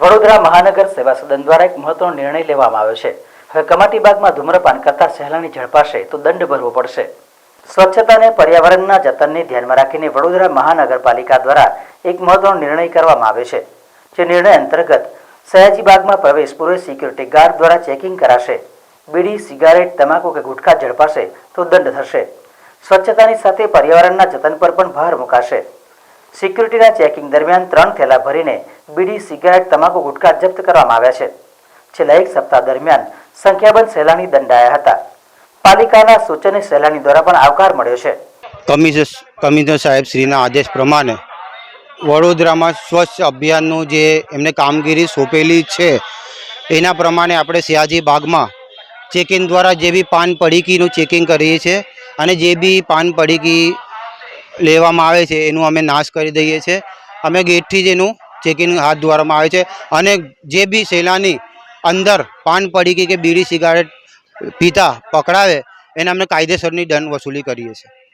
વડોદરા મહાનગર સેવા સદન દ્વારા એક મહત્વનો નિર્ણય લેવામાં આવ્યો છે. હવે કમાટીબાગમાં ધૂમ્રપાન કરતા સહેલાણી ઝડપાશે તો દંડ ભરવો પડશે. સ્વચ્છતા અને પર્યાવરણના જતનને ધ્યાનમાં રાખીને વડોદરા મહાનગરપાલિકા દ્વારા એક મહત્વનો નિર્ણય કરવામાં આવ્યો છે. જે નિર્ણય અંતર્ગત સયાજીબાગમાં પ્રવેશ પૂર્વે સિક્યુરિટી ગાર્ડ દ્વારા ચેકિંગ કરાશે. બીડી સિગારેટ તમાકુ કે ગુટખા ઝડપાશે તો દંડ થશે. સ્વચ્છતાની સાથે પર્યાવરણના જતન પર પણ ભાર મુકાશે. સિક્યુરિટીના ચેકિંગ દરમિયાન ત્રણ થેલા ભરીને બીડી, સિગારેટ, તમાકુ, ગુટખા જપ્ત કરવામાં આવ્યા છે. છેલ્લા એક સપ્તાહ દરમિયાન સંખ્યાબંધ સહેલાણી દંડાયા હતા. પાલિકાના સૂચને સહેલાણી દ્વારા પણ આવકાર મળ્યો છે. કમિશનર કમિશનર સાહેબ શ્રીના આદેશ પ્રમાણે વડોદરામાં સ્વચ્છ અભિયાનનું જે એમને કામગીરી સોંપેલી છે, એના પ્રમાણે આપણે સિયાજી બાગમાં ચેકિંગ દ્વારા જે બી પાન પડીકીનું ચેકિંગ કરીએ છીએ અને જે બી પાન પડીકી લેવામાં આવે છે, એનું અમે નાશ કરી દઈએ છીએ. અમે ગેટથી જ એનું ચેકિંગ હાથ ધરવામાં આવે છે અને જે બી સહેલાની અંદર પાન પડીકી કે બીડી સિગારેટ પીતા, પકડાવે, એને અમે કાયદેસરની દંડ વસૂલી કરીએ છીએ.